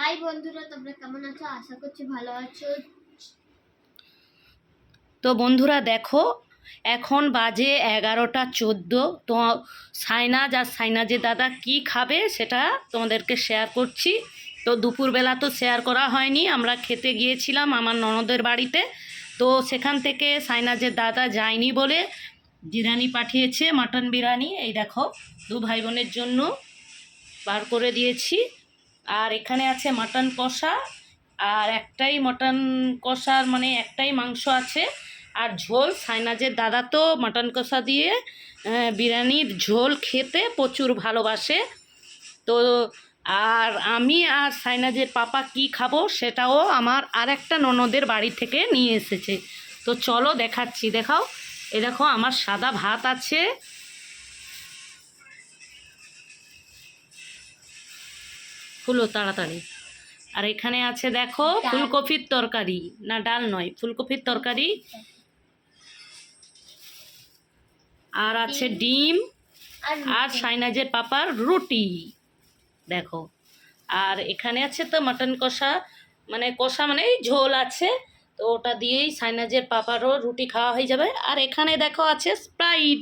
High বন্ধুরা, তোমরা কেমন আছো? আশা করছি ভালো আছো। তো বন্ধুরা দেখো, এখন বাজে এগারোটা চোদ্দ। তো সাইনাজ আর সাইনাজের দাদা কি খাবে সেটা তোমাদেরকে শেয়ার করছি। তো দুপুরবেলা তো শেয়ার করা হয়নি, আমরা খেতে গিয়েছিলাম আমার ননদের বাড়িতে। তো সেখান থেকে সাইনাজের দাদা যায়নি বলে বিরিয়ানি পাঠিয়েছে, মাটন বিরিয়ানি। এই দেখো, দু ভাই বোনের জন্য বার করে দিয়েছি। আর এখানে আছে মাটন কষা, আর একটাই মটন কষার মানে একটাই মাংস আছে। আর ঝোল, সাইনাজের দাদা তো মাটন কষা দিয়ে বিরিয়ানির ঝোল খেতে প্রচুর ভালোবাসে। তো আর আমি আর সাইনাজের পাপা কি খাব সেটাও আমার আর একটা ননদের বাড়ি থেকে নিয়ে এসেছে। তো চলো দেখাচ্ছি, দেখাও। এ দেখো, আমার সাদা ভাত আছে। ফুলো তাড়াতাড়ি। আর এখানে আছে দেখো ফুলকপির তরকারি। না ডাল নয় ফুলকপির তরকারি। আর আছে ডিম। আর সাইনাজের পাপার রুটি। দেখো। আর এখানে আছে তো মাটন কষা। মানে কষা মানে ঝোল আছে। তো ওটা দিয়েই সাইনাজের পাপারও রুটি খাওয়া হয়ে যাবে। আর এখানে দেখো আছে স্প্রাইট।